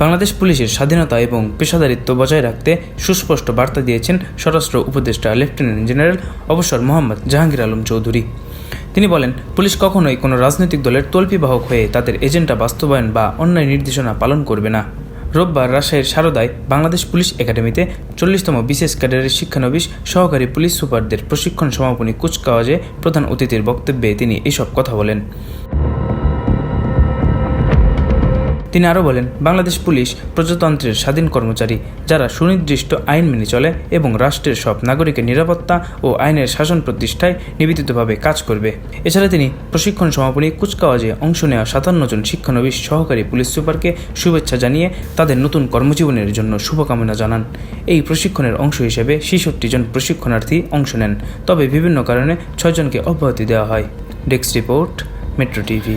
বাংলাদেশ পুলিশের স্বাধীনতা এবং পেশাদারিত্ব বজায় রাখতে সুস্পষ্ট বার্তা দিয়েছেন স্বরাষ্ট্র উপদেষ্টা লেফটেন্যান্ট জেনারেল অবসর মোহাম্মদ জাহাঙ্গীর আলম চৌধুরী। তিনি বলেন, পুলিশ কখনোই কোনো রাজনৈতিক দলের তল্পিবাহক হয়ে তাদের এজেন্ডা বাস্তবায়ন বা অন্যায় নির্দেশনা পালন করবে না। রোববার রাজশাহীর সারদায় বাংলাদেশ পুলিশ একাডেমিতে চল্লিশতম বিশেষ ক্যাডারের শিক্ষানবিশ সহকারী পুলিশ সুপারদের প্রশিক্ষণ সমাপনী কুচকাওয়াজে প্রধান অতিথির বক্তব্যে তিনি এসব কথা বলেন। তিনি আরও বলেন, বাংলাদেশ পুলিশ প্রজাতন্ত্রের স্বাধীন কর্মচারী যারা সুনির্দিষ্ট আইন মেনে চলে এবং রাষ্ট্রের সব নাগরিকের নিরাপত্তা ও আইনের শাসন প্রতিষ্ঠায় নিবেদিতভাবে কাজ করবে। এছাড়া তিনি প্রশিক্ষণ সমাপনী কুচকাওয়াজে অংশ নেওয়া সাতান্ন জন শিক্ষানবিশ সহকারী পুলিশ সুপারকে শুভেচ্ছা জানিয়ে তাদের নতুন কর্মজীবনের জন্য শুভকামনা জানান। এই প্রশিক্ষণের অংশ হিসেবে ছেষট্টি জন প্রশিক্ষণার্থী অংশ নেন, তবে বিভিন্ন কারণে ছয়জনকে অব্যাহতি দেওয়া হয়। Desk report, metro TV.